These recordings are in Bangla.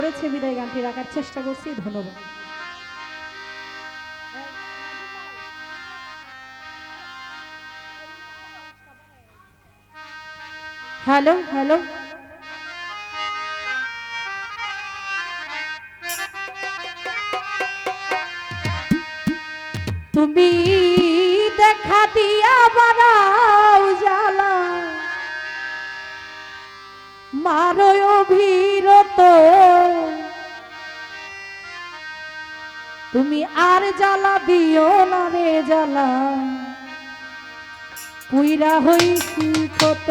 করেছে বিদায় গানটি রাখার চেষ্টা করছি, ধন্যবাদ। Hello hello. তুমি দেখা দিয়া বাড়াও জ্বালা, মারো অভিরত তুমি আর জ্বালা দিও না রে জ্বালা। কুইরা হইছি কত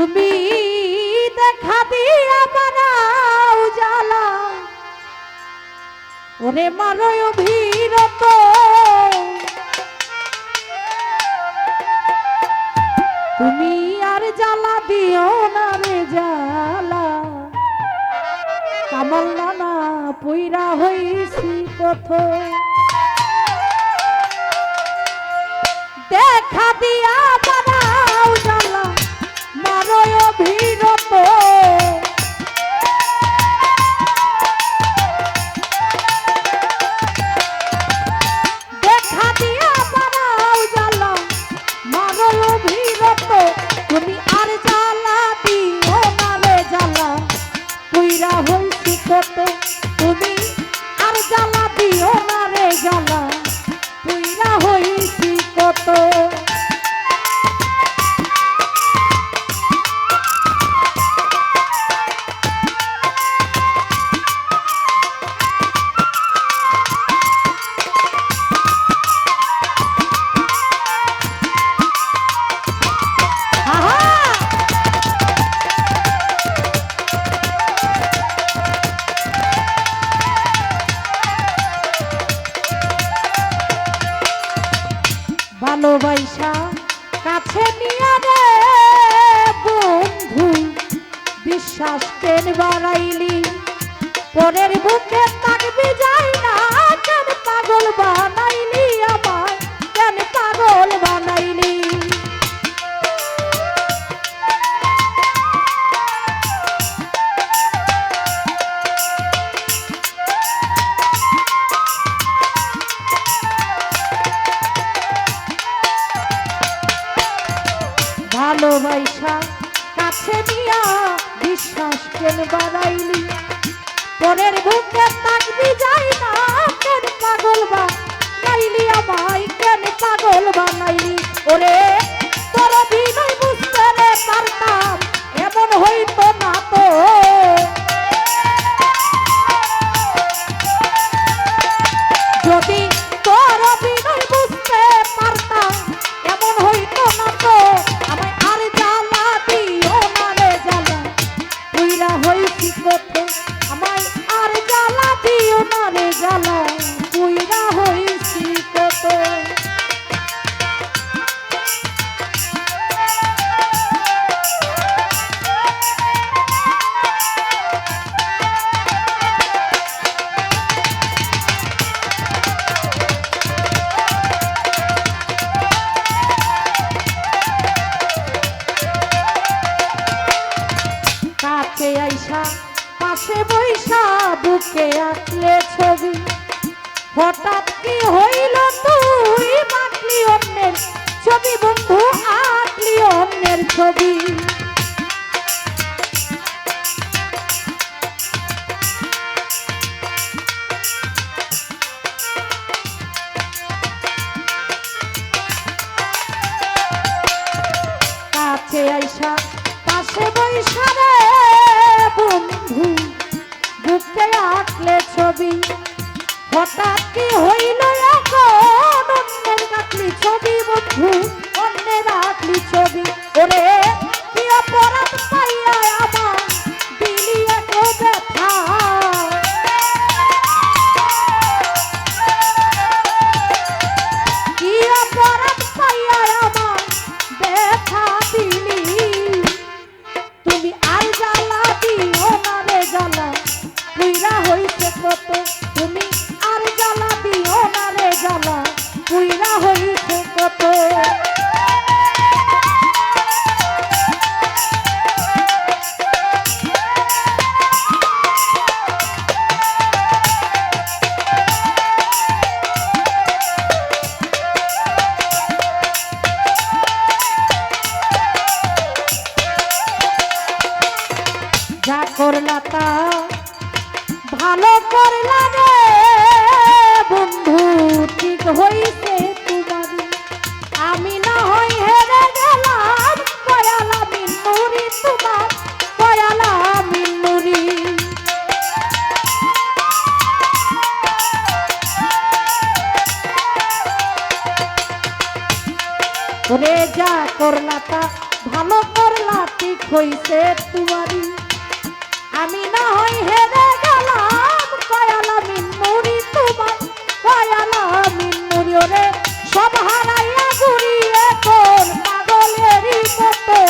তুমি দেখা দিয়া বানাও জ্বালা ওরে মারয় অভিরত। তুমি আর জ্বালা দিও না রে জ্বালা। কামাল নানা পুইরা হইছি পথ দেখা দিয়া ভালোবাসা কাছে নিয়ে রে বন্ধু বিশ্বাস কেন বাড়াইলি পরের বুকে তাকবি যাই ভালোবাসা কাছে নিয়া বিশ্বাস কেন বাড়াইলি? পরের বুকে থাকবি বুকে আঁকলে ছবি? হঠাৎ কি হইল তুই? মাকলি অন্যের ছবি বন্ধু আঁকলি অন্যের ছবি। হঠাৎ কি হইল এখন? অন্যের ছবি বন্ধু যা করলা তা, ভালো করলা রে। বন্ধু, ঠিক হইছে তোমার। আমি না হই হেরে গেলাম কয়ালা মিন্নুরি তোমার কয়ালা মিন্নুরি রে যা করলা তা, ভালো করলা, ঠিক হইছে তোমারি আমি না হই হেরে গেলাম কয়ালা মিন মুড়ি তোমার কয়ালা মিন মুড়ি সব হারাইয়া ঘুরিয়ে তোর পাগলেরই মতো।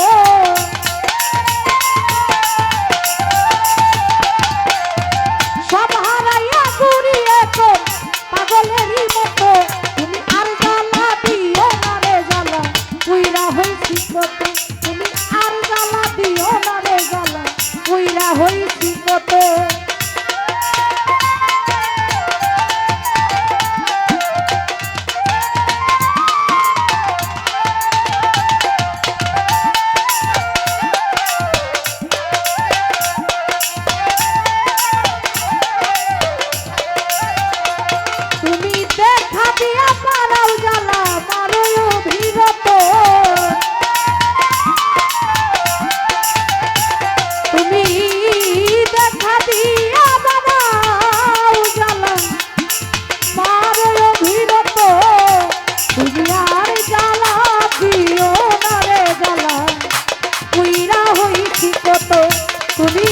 তুমি